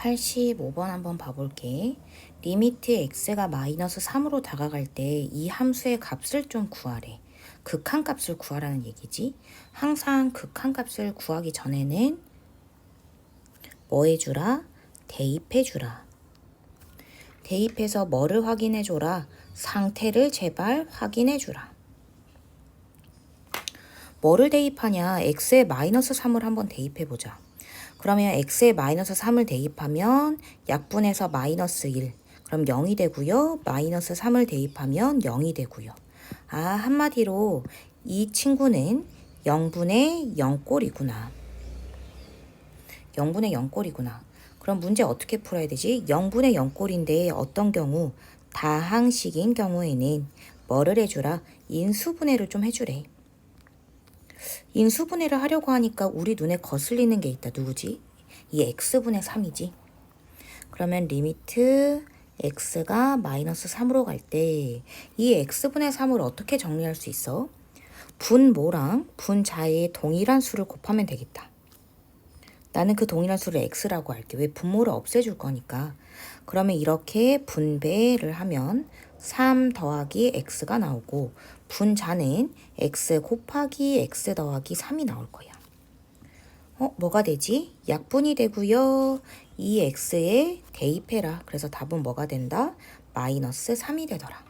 85번 한번 봐볼게. 리미트 x가 마이너스 3으로 다가갈 때 이 함수의 값을 좀 구하래. 극한 값을 구하라는 얘기지. 항상 극한 값을 구하기 전에는 뭐 해주라? 대입해주라. 대입해서 뭐를 확인해줘라? 상태를 제발 확인해주라. 뭐를 대입하냐? x에 마이너스 3을 한번 대입해보자. 그러면 x에 마이너스 3을 대입하면 약분해서 마이너스 1. 그럼 0이 되고요. 마이너스 3을 대입하면 0이 되고요. 아, 한마디로 이 친구는 0분의 0꼴이구나. 0분의 0꼴이구나. 그럼 문제 어떻게 풀어야 되지? 0분의 0꼴인데 어떤 경우? 다항식인 경우에는 뭐를 해주라? 인수분해를 좀 해주래. 인 수분해를 하려고 하니까 우리 눈에 거슬리는 게 있다. 누구지? 이 x분의 3이지. 그러면 리미트 x가 마이너스 3으로 갈 때 이 x분의 3을 어떻게 정리할 수 있어? 분모랑 분자의 동일한 수를 곱하면 되겠다. 나는 그 동일한 수를 x라고 할게. 왜 분모를 없애줄 거니까. 그러면 이렇게 분배를 하면 3 더하기 x가 나오고 분자는 x 곱하기 x 더하기 3이 나올 거야. 어, 뭐가 되지? 약분이 되고요. 이 x에 대입해라. 그래서 답은 뭐가 된다? 마이너스 3이 되더라.